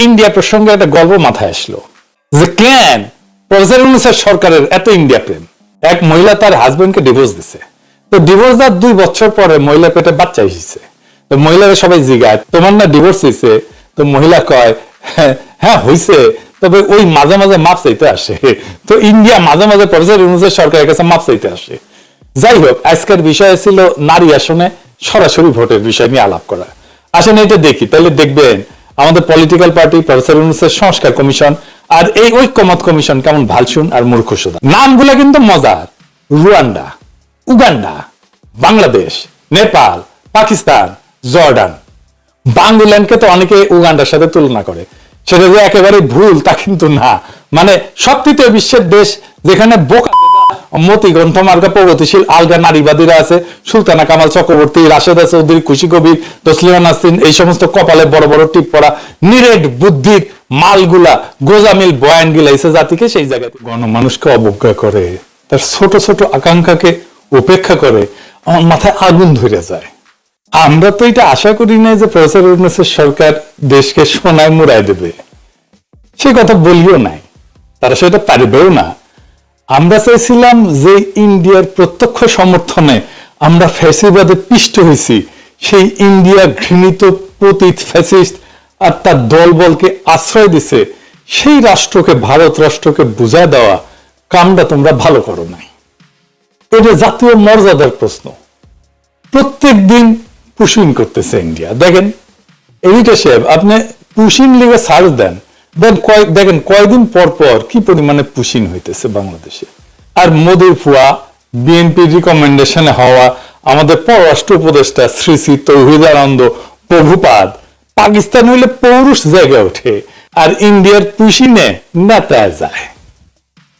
India প্রসঙ্গে একটা গল্প মাথায় আসলো। যে কেন প্রফেসর সরকারের এত ইন্ডিয়া প্রেম? এক মহিলা তার হাজবেন্ডকে ডিভোর্স দিছে। তো ডিভোর্স দেওয়ার দুই বছর পরে মহিলা পেটে বাচ্চা এসেছে। তো মহিলারা সবাই জিগায় তোমার না ডিভোর্স হয়েছে? তো মহিলা কয় "হ্যাঁ, হ্যাঁ হয়েছে। তবে ওই মাঝে মাঝে মাপ চাইতে আসে। তো ইন্ডিয়া মাঝে মাঝে প্রফেসর ইউনুসের সরকারের কাছে মাপ চাইতে আসে। যাই হোক আজকের বিষয় ছিল নারী আসনে সরাসরি ভোটের বিষয় নিয়ে আলাপ করা। আসেন এটা দেখি তাহলে দেখবেন আমাদের পলিটিক্যাল পার্টি প্রফেসর ইউনুসের সংস্কার কমিশন আর এই ঐক্যমত কমিশন কেমন ভালসুন আর মূর্খসোদা। নামগুলো কিন্তু মজার। Rwanda, Uganda, Bangladesh, Nepal, Pakistan, Jordan. বাংলাদেশকে তো অনেকে উগান্ডার সাথে তুলনা করে। সেটা যে একেবারে ভুল তা কিন্তু না। মানে সব তৃতীয় বিশ্বের দেশ যেখানে বোকা মতি গ্রন্থ প্রগতিশীল আলগা নারীবাদীরা আছে, সুলতানা কামাল চক্রবর্তী, রাশেদা চৌধুরী খুশি কবির, তসলিমা নাসরিন, এই সমস্ত কপালে বড় বড় টিপ পড়া নিরেট বুদ্ধির মালগুলা, গোজামিল বয়ান গিলাইছে জাতিকে সেই জায়গায় গণমানুষকে অবজ্ঞা করে, তার ছোট ছোট আকাঙ্ক্ষাকে উপেক্ষা করে, আমার মাথায় আগুন ধরে যায়। আমরা তো এটা আশা করি না যে প্রফেসর ইউনুসের সরকার দেশকে সোনায় মুড়াই দেবে। সে কথা বলিও নাই, তারা সেটা পারবেও না। আমরা চাইছিলাম যে ইন্ডিয়ার প্রত্যক্ষ সমর্থনে আমরা ফ্যাসিবাদে পিষ্ট হয়েছি। সেই ইন্ডিয়া ঘৃণিত পতিত ফ্যাসিস্ট আর তার দলবলকে আশ্রয় দিছে। সেই রাষ্ট্রকে, ভারত রাষ্ট্রকে বুঝায় দেওয়া কামটা তোমরা ভালো করো নাই। এটা জাতীয় মর্যাদার প্রশ্ন। প্রত্যেক দিন পুশিং করতেছে ইন্ডিয়া। দেখেন এইটা সাহেব, আপনি পুশিং লিগে সার্চ দেন দেন দেখেন কয়েকদিন পর পর কি পরিমাণে পুশিং হইতেছে বাংলাদেশে? আর মোদীর ফুয়া বিএনপি রিকমেন্ডেশনে হওয়া আমাদের পররাষ্ট্র উপদেষ্টা শ্রী শ্রী তৌহিদ আনন্দ প্রভুপাদ, পাকিস্তান হইলে পৌরুষ জায়গায় ওঠে আর ইন্ডিয়ার পুশিনে নেতা যায়।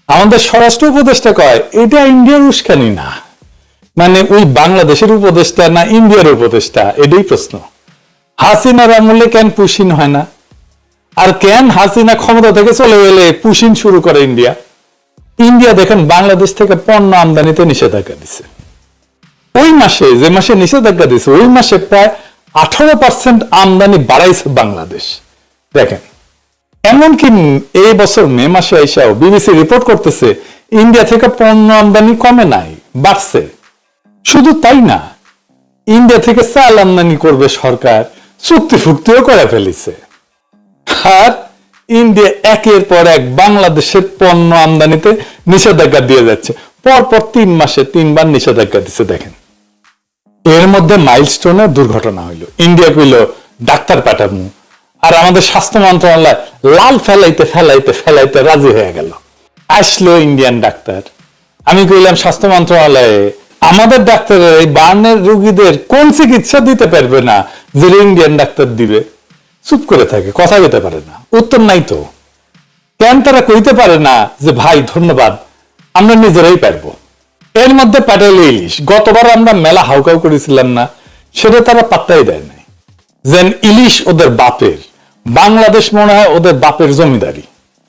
আমাদের স্বরাষ্ট্র উপদেষ্টা কয়, এটা ইন্ডিয়ার উস্কানি না। মানে ওই বাংলাদেশের উপদেষ্টা না ইন্ডিয়ার উপদেষ্টা? এটাই প্রশ্ন। হাসিনার আমলে কেন পুশিন হয় না? আর কেন হাসিনা ক্ষমতা থেকে চলে গেলে পুশিন শুরু করে ইন্ডিয়া? ইন্ডিয়া দেখেন বাংলাদেশ থেকে পণ্য আমদানিতে নিষেধাজ্ঞা দিছে। ওই মাসে, যে মাসে নিষেধাজ্ঞা দিছে, ওই মাসে প্রায় আঠারো পার্সেন্ট আমদানি বাড়াইছে বাংলাদেশ। দেখেন, এমনকি এই বছর মে মাসে আইসাও বিবিসি রিপোর্ট করতেছে, ইন্ডিয়া থেকে পণ্য আমদানি কমে নাই, বাড়ছে। শুধু তাই না, ইন্ডিয়া থেকে চাল আমদানি করবে সরকার চুক্তি ফুক্তিও করে ফেলেছে। আর ইন্ডিয়া একের পর এক বাংলাদেশের পণ্য আমদানিতে নিষেধাজ্ঞা দিয়ে যাচ্ছে। পরপর তিন মাসে তিনবার নিষেধাজ্ঞা দিচ্ছে, দেখেন। এর মধ্যে মাইলস্টোনে দুর্ঘটনা হইল। ইন্ডিয়া কইল ডাক্তার পাঠাবো। আর আমাদের স্বাস্থ্য মন্ত্রণালয় লাল ফেলাইতে ফেলাইতে ফেলাইতে রাজি হয়ে গেল। আসলো ইন্ডিয়ান ডাক্তার। আমি কইলাম, স্বাস্থ্য মন্ত্রণালয়ে আমাদের ডাক্তারের এই বার্নের রোগীদের কোন চিকিৎসা দিতে পারবে না যে ইন্ডিয়ান ডাক্তার দিবে? চুপ করে থাকে, কথা বলতে পারে না। উত্তর নাই তো। কেন তারা কইতে পারে না যে, ভাই, ধন্যবাদ, আমরা নিজেরাই পারব। এর মধ্যে প্যাটেল ইলিশ। গতবার আমরা মেলা হাউকাউ করেছিলাম না, সেটা তারা পাত্তাই দেয় নাই। যেন ইলিশ ওদের বাপের, বাংলাদেশ মনে হয় ওদের বাপের জমিদারি।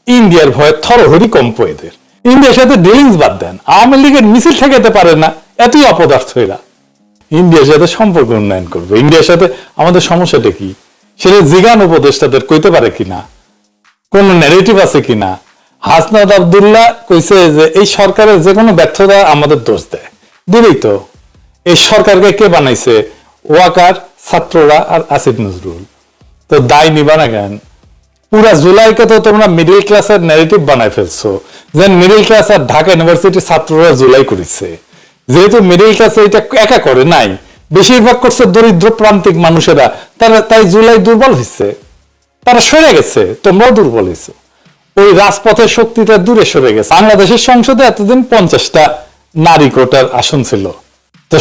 ইন্ডিয়ার ভয়ে থরহরি কম্প এদের। ইন্ডিয়ার সাথে ডিলিংস বাদ দেন। আওয়ামী লীগের মিছিল ঠেকাতে পারে না, এতই অপদার্থ এরা। ইন্ডিয়ার সাথে সম্পর্ক উন্নয়ন করবে। ইন্ডিয়ার সাথে আমাদের সমস্যাটা কি? সেটা জিগান উপদেষ্টাদের কইতে পারে কিনা? কোন নেগেটিভ আছে কিনা? হাসনাদ আবদুল্লাহ কইছে যে এই সরকারের যে কোনো ব্যর্থতা আমাদের দোষ দেয়। দিবেই তো। এই সরকারকে কে বানাইছে? ওয়াকার, ছাত্ররা আর আসিফ নজরুল। তো দায় নিবা না কেন? পুরা জুলাইকে তো তোমরা মিডিল ক্লাসের নেগেটিভ বানাই ফেলছো। যে মিডিল ক্লাস আর ঢাকা ইউনিভার্সিটির ছাত্ররা জুলাই করেছে। যেহেতু মিডিল ক্লাসে এটা একা করে নাই বেশিরভাগ করছে দরিদ্র প্রান্তিক মানুষেরা। তারা তাই জুলাই দুর্বল হয়েছে তারা সরে গেছে, তোমরাও দুর্বল হয়েছে ওই রাজপথের শক্তিটা দূরে সরে গেছে। বাংলাদেশের সংসদে এতদিন পঞ্চাশটা নারী কোটার আসন ছিল। তো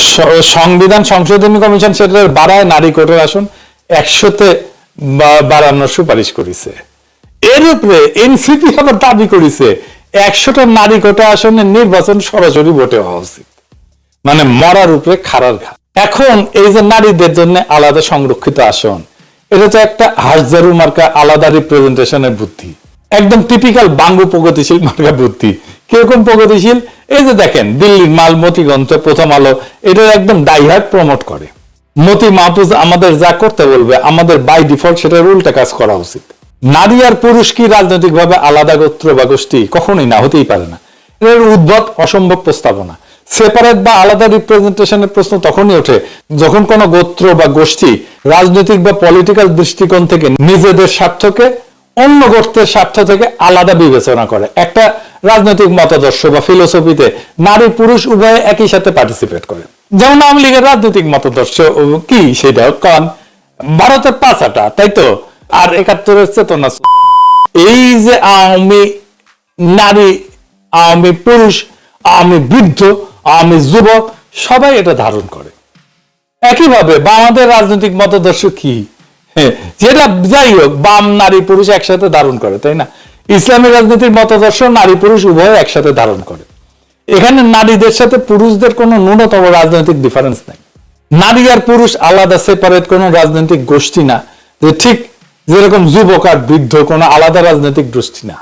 সংবিধান সংশোধনী কমিশন সেটা বাড়ায় নারী কোটার আসন একশোতে বাড়ানোর সুপারিশ করেছে। এর উপরে এনসিপি আবার দাবি করেছে, একশোটা নারী কোটা আসনে নির্বাচন সরাসরি ভোটে হওয়া উচিত। মানে মরার উপরে খারার ঘা এখন এই যে নারীদের জন্য আলাদা সংরক্ষিত আসন, এটা তো একটা হাজারু মার্কা আলাদা রিপ্রেজেন্টেশনের বুদ্ধি। একদম টিপিক্যাল বাঙ্গু প্রগতিশীল মার্কা বুদ্ধি। কীরকম প্রগতিশীল? এই যে দেখেন, দিল্লির মালমতি গ্রন্থ প্রথম আলো এটা একদম ডাইহার্ট প্রমোট করে। মতি মাহফুজ আমাদের যা করতে বলবে, আমাদের বাই ডিফল্ট সেটার উল্টা কাজ করা উচিত। নারী আর পুরুষ কি রাজনৈতিকভাবে আলাদা গোত্র বা গোষ্ঠী? কখনোই না, হতেই পারে না। এর উদ্ভব অসম্ভব প্রস্তাবনা। সেপারেট বা আলাদা রিপ্রেজেন্টেশনের প্রশ্ন তখনই ওঠে যখন কোনো গোত্র বা গোষ্ঠী রাজনৈতিক বা পলিটিক্যাল দৃষ্টিকোণ থেকে নিজেদের স্বার্থকে অন্য গোত্রের স্বার্থ থেকে আলাদা বিবেচনা করে। একটা রাজনৈতিক মতাদর্শ বা ফিলোসফিতে নারী পুরুষ উভয়ে একই সাথে পার্টিসিপেট করে। যেমন আওয়ামী লীগের রাজনৈতিক মতাদর্শ কি? সেটা কারণ ভারতের পাঁচাটা, তাই তো? আর একাত্তরের চেতনা এই যে আওয়ামী নারী, আওয়ামী পুরুষ, আওয়ামী বৃদ্ধ আওয়ামী যুবক, সবাই এটা ধারণ করে। একইভাবে বামাদের রাজনৈতিক মতাদর্শ কি? যেটা যাই হোক, বাম নারী পুরুষ একসাথে ধারণ করে, তাই না? ইসলামী রাজনীতির মতাদর্শ নারী পুরুষ উভয় একসাথে ধারণ করে। এখানে নারীদের সাথে পুরুষদের কোনো ন্যূনতম রাজনৈতিক ডিফারেন্স নাই। নারী আর পুরুষ আলাদা সেপারেট কোনো রাজনৈতিক গোষ্ঠী না, যে ঠিক যেরকম যুবক আর বৃদ্ধ কোনো আলাদা রাজনৈতিক গোষ্ঠী না।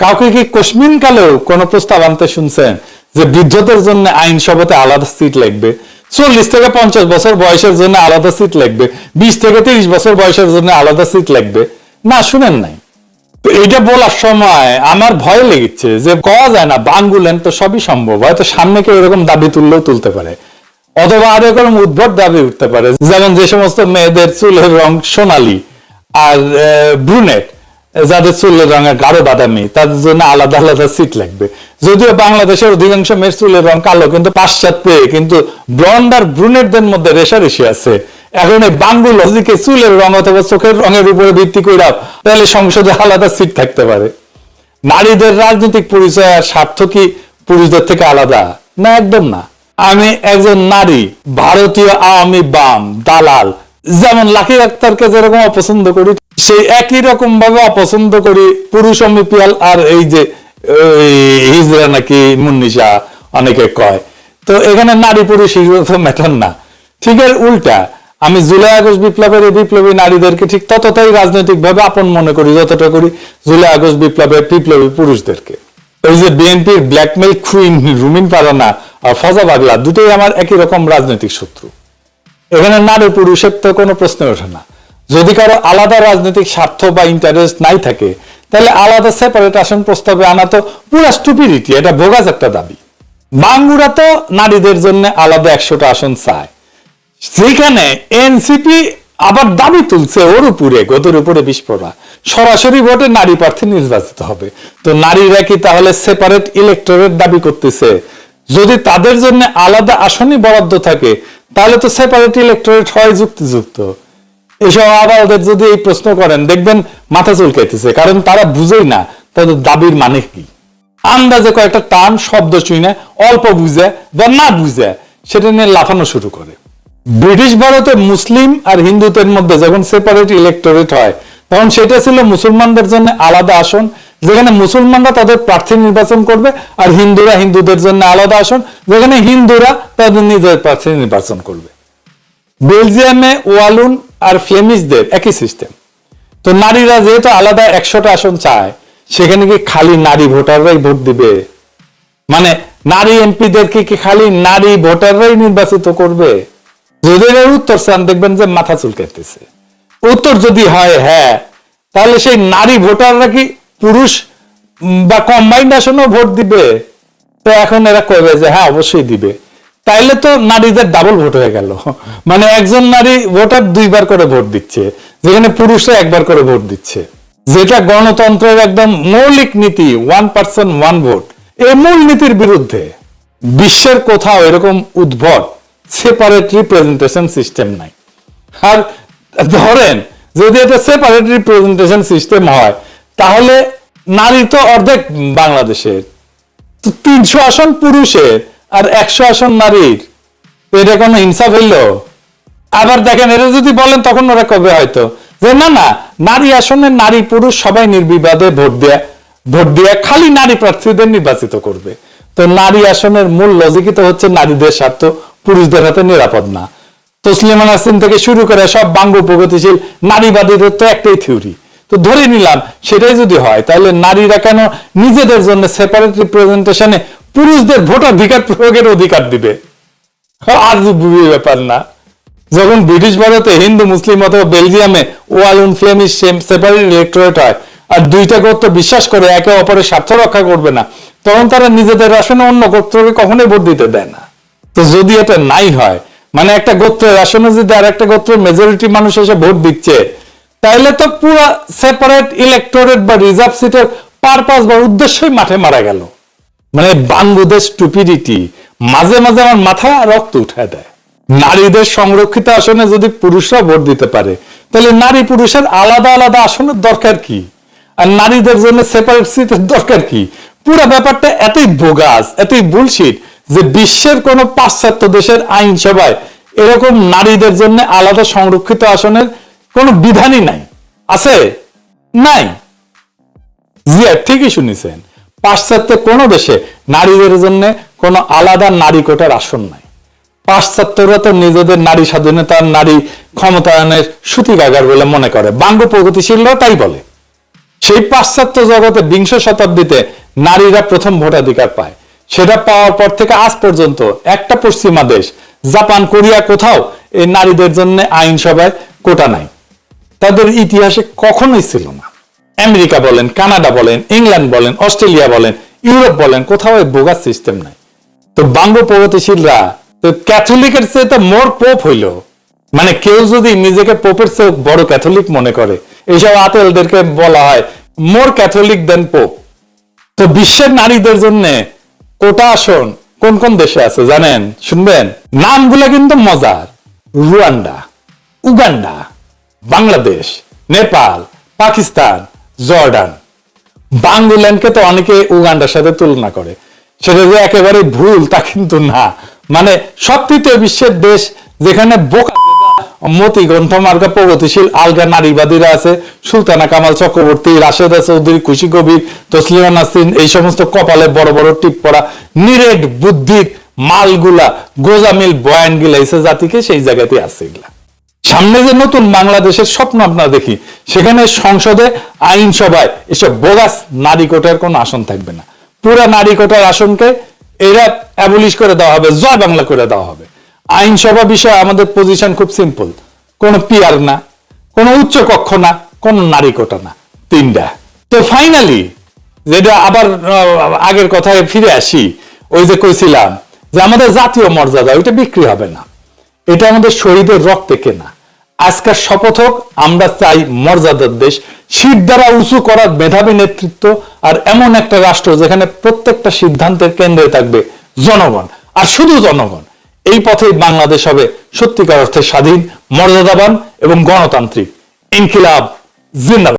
কাউকে কি কশ্মিন কালেও কোনো প্রস্তাব আনতে শুনছেন? যে বৃদ্ধদের জন্য আইনসভাতে আলাদা সিট লাগবে, চল্লিশ থেকে পঞ্চাশ বছর বয়সের জন্য আলাদা সিট লাগবে, বিশ থেকে তিরিশ বছর বয়সের জন্য আলাদা সিট লাগবে। না, শুনেন নাই। তো এইটা বলার সময় আমার ভয় লেগেছে যে কওয়া যায় না, বাঙ্গুলেন তো সবই সম্ভব, হয়তো সামনে কেউ এরকম দাবি তুললেও তুলতে পারে। অথবা আরও এরকম উদ্ভট দাবি উঠতে পারে, যেমন যে সমস্ত মেয়েদের চুলের রং সোনালি আর ব্রুনেট যাদের চুলের রঙের গাঢ় বাদামি, তাদের জন্য আলাদা আলাদা সিট লাগবে। যদিও বাংলাদেশের অধিকাংশ মেয়ের চুলের রং কালো, কিন্তু পাশ্চাত্যে কিন্তু ব্লন্ড আর ব্রুনেটদের মধ্যে রেশারেশি আছে। এখন এই বাঙ্গু লজিকে চুলের রং অথবা চোখের রঙের উপরে ভিত্তি করে তাহলে সংসদে আলাদা সিট থাকতে পারে। নারীদের রাজনৈতিক পরিচয় আর স্বার্থ কি পুরুষদের থেকে আলাদা? না, একদম না। আমি একজন নারী, ভারতীয় আওয়ামী বাম, দালাল, যেমন লাকি আক্তারকে যেরকম অপছন্দ করি সেই একই রকম ভাবে অপছন্দ করি পুরুষ অমিপিয়াল আর এই যে হিজরা নাকি মুন্নিশা অনেকে কয়। তো এখানে নারী পুরুষ হিজরা তো ম্যাটার না। ঠিক এর উল্টা, আমি জুলাই আগস্ট বিপ্লবের এই বিপ্লবী নারীদেরকে ঠিক ততটাই রাজনৈতিক ভাবে আপন মনে করি, যতটা করি জুলাই আগস্ট বিপ্লবের বিপ্লবী পুরুষদেরকে। ওই যে বিএনপির ব্ল্যাকমেল কুইন রুমিন পারানা আর ফজা বাগলা, দুটোই আমার একই রকম রাজনৈতিক শত্রু। এখানে নারী পুরুষের তো কোনো প্রশ্ন ওঠে না। যদি কারও আলাদা রাজনৈতিক স্বার্থ বা ইন্টারেস্ট নাই থাকে, তাহলে আলাদা সেপারেট আসন প্রস্তাবে আনা তো পুরা স্টুপিডিটি এটা ভোগাস একটা দাবি। বাঙ্গুরা তো নারীদের জন্য আলাদা একশোটা আসন চায়। সেখানে এনসিপি আবার দাবি তুলছে ওর উপরে গতর উপরে বিস্ফোরা সরাসরি ভোটে নারী প্রার্থী নির্বাচিত হবে। তো নারীরা কি তাহলে সেপারেট ইলেকটোরেট দাবি করতেছে? যদি তাদের জন্য আলাদা আসনই বরাদ্দ থাকে, তাহলে তো সেপারেট ইলেকটোরেট হয় যুক্তিযুক্ত। এসব আবালদের যদি এই প্রশ্ন করেন, দেখবেন মাথা চুলকাইতেছে, কারণ তারা বুঝেই না তাদের দাবির মানে কি। আন্দাজে কয়েকটা টান শব্দ শুনে, অল্প বুঝে বা না বুঝে, সেটা নিয়ে লাফানো শুরু করে। ব্রিটিশ ভারতে মুসলিম আর হিন্দুদের মধ্যে যখন সেপারেট ইলেকটোরেট হয়, তখন সেটা ছিল মুসলমানদের জন্য আলাদা আসন, যেখানে মুসলমানরা তাদের প্রার্থী নির্বাচন করবে আর হিন্দুরা হিন্দুদের জন্য আলাদা আসন, যেখানে হিন্দুরা তাদের নিজের প্রার্থী নির্বাচন করবে। বেলজিয়ামে ওয়ালুন আর ফ্লেমিশদের একই সিস্টেম তো নারীরা যেহেতু আলাদা একশোটা আসন চায়, সেখানে কি খালি নারী ভোটাররাই ভোট দিবে? মানে নারী এমপিদেরকে কি খালি নারী ভোটাররাই নির্বাচিত করবে? যদি উত্তর চান, দেখবেন যে মাথা চুলকাইতেছে। উত্তর যদি হয় হ্যাঁ তাহলে সেই নারী ভোটাররা কি পুরুষ বা কম্বাইন্ড আসনেও ভোট দিবে? তো এখন এরা কবে যে হ্যাঁ অবশ্যই দিবে। তাইলে তো নারীদের ডাবল ভোট হয়ে গেল। মানে একজন নারী ভোটার দুইবার করে ভোট দিচ্ছে, যেখানে পুরুষরা একবার করে ভোট দিচ্ছে। যেটা গণতন্ত্রের একদম মৌলিক নীতি ওয়ান পার্সন ওয়ান ভোট এই মূল নীতির বিরুদ্ধে বিশ্বের কোথাও এরকম উদ্ভট সেপারেট রিপ্রেজেন্টেশন সিস্টেম নাই। আর ধরেন, যদি এটা সেপারেট রিপ্রেজেন্টেশন সিস্টেম হয়, তাহলে নারী তো অর্ধেক বাংলাদেশের। তিনশো আসন পুরুষের আর একশো আসন নারীর, এটা কোনো ইনসাফ হইল? আবার দেখেন, এটা যদি বলেন তখন ওরা কবে হয়তো? যে না না, নারী আসনে নারী পুরুষ সবাই নির্বিবাদে ভোট দেয়া, ভোট দিয়ে খালি নারী প্রার্থীদের নির্বাচিত করবে। তো নারী আসনের মূল লজিকই তো হচ্ছে নারীদের স্বার্থ, পুরুষদের হাতে নিরাপদ না। তসলিমা নাসরিন থেকে শুরু করে সব বাঙ্গ প্রগতিশীল নারীবাদীদের তো একটাই থিওরি তো ধরে নিলাম, সেটাই যদি হয়, তাহলে নারীরা কেন নিজেদের জন্য সেপারেট রিপ্রেজেন্টেশনে পুরুষদের ভোটাধিকার প্রয়োগের অধিকার দিবে। আজ ব্যাপার না। যখন ব্রিটিশ ভারতে হিন্দু, মুসলিম অথবা বেলজিয়ামে ওয়ালুন ফ্লেমিশ সেপারেট ইলেকট্রেট হয় আর দুইটা গোত্র বিশ্বাস করে একে অপরের স্বার্থ রক্ষা করবে না, তখন তারা নিজেদের আসনে অন্য গোত্রকে কখনোই ভোট দিতে দেয় না। তো যদি এটা নাই হয় মানে একটা গোত্রের আসনে যদি আর একটা গোত্রের মেজরিটি মানুষ এসে ভোট দিচ্ছে, তাইলে তো পুরো সেপারেট ইলেকটোরেট বা রিজার্ভ সিটের পারপাস বা উদ্দেশ্যই মাঠে মারা গেল। মানে বাংলাদেশ স্টুপিডিটি মাঝে মাঝে আমার মাথা রক্ত উঠায় দেয়। নারীদের সংরক্ষিত আসনে যদি পুরুষরা ভোট দিতে পারে, তাহলে নারী পুরুষের আলাদা আলাদা আসনের দরকার কি? আর নারীদের জন্য সেপারেট সিটের দরকার কি? পুরো ব্যাপারটা এতই বোগাস, এতই বুলশিট যে বিশ্বের কোন পাশ্চাত্য দেশের আইনসভায় এরকম নারীদের জন্য আলাদা সংরক্ষিত আসনের কোনো বিধানই নাই। আছে? নাই? জি, ঠিকই শুনেছেন। পাশ্চাত্যে কোনো দেশে নারীদের জন্য কোনো আলাদা নারী কোটার আসন নাই। পাশ্চাত্যরা তো নিজেদের নারী স্বাধীনতা নারী ক্ষমতায়নের সুতিকাগার বলে মনে করে। বাঙ্গ প্রগতিশীলরাও তাই বলে। সেই পাশ্চাত্য জগতে বিংশ শতাব্দীতে নারীরা প্রথম ভোটাধিকার পায়। সেটা পাওয়ার পর থেকে আজ পর্যন্ত একটা পশ্চিমা দেশ, জাপান, কোরিয়া কোথাও এই নারীদের জন্য আইনসভায় কোটা নাই। তাদের ইতিহাসে কখনোই ছিল না। আমেরিকা বলেন, কানাডা বলেন, ইংল্যান্ড বলেন, অস্ট্রেলিয়া বলেন, ইউরোপ বলেন, কোথাও বোগাস সিস্টেম নাই। তো বাঙ্গ প্রগতিশীলরা তো ক্যাথলিকের চেয়ে তো মোর পোপ হইল। মানে কেউ যদি নিজেকে পোপের চেয়ে বড় ক্যাথলিক মনে করে, এইসব আতেলদেরকে বলা হয় মোর ক্যাথলিক দেন পোপ তো বিশ্বের নারীদের জন্য কোটা আসন কোন কোন দেশে আছে জানেন? শুনবেন? নামগুলো কিন্তু মজার। Rwanda, Uganda, Bangladesh, Nepal, Pakistan Jordan. বাংলাদেশকে তো অনেকে উগান্ডার সাথে তুলনা করে। সেটা যে একেবারে ভুল, তা কিন্তু না। মানে সব তৃতীয় বিশ্বের দেশ যেখানে বোকা মতি গ্রন্থ মার্গা প্রগতিশীল আলগা নারীবাদীরা আছে, সুলতানা কামাল চক্রবর্তী, রাশেদা চৌধুরী খুশি কবির তসলিমা নাসরিন, এই সমস্ত কপালে বড় বড় টিপ পড়া নিরেট বুদ্ধির মালগুলা, গোজামিল বয়ান এসে জাতিকে সেই জায়গাতে আছে এগুলা। সামনে যে নতুন বাংলাদেশের স্বপ্ন আপনারা দেখি, সেখানে সংসদে, আইনসভায় এসব বোগাস নারী কোটার কোনো আসন থাকবে না। পুরা নারী কোটার আসনকে এরা অ্যাবলিশ করে দেওয়া হবে, জয় বাংলা করে দেওয়া হবে। আইনসভা বিষয়ে আমাদের পজিশন খুব সিম্পল কোনো পিয়ার না, কোনো উচ্চ কক্ষ না, কোনো নারী কোটা না, তিনটা। তো ফাইনালি যেটা আবার আগের কথায় ফিরে আসি, ওই যে কইছিলাম যে আমাদের জাতীয় মর্যাদা, ওইটা বিক্রি হবে না। এটা আমাদের শহীদের রক্তে কেনা। আজকের শপথ হোক, আমরা চাই মর্যাদার দেশ। শীত দ্বারা উঁচু করার মেধাবী নেতৃত্ব আর এমন একটা রাষ্ট্র যেখানে প্রত্যেকটা সিদ্ধান্তের কেন্দ্রে থাকবে জনগণ, আর শুধু জনগণ। এই পথেই বাংলাদেশ হবে সত্যিকার অর্থে স্বাধীন, মর্যাদাবান এবং গণতান্ত্রিক। ইনকিলাব, জিন্দাবাদ।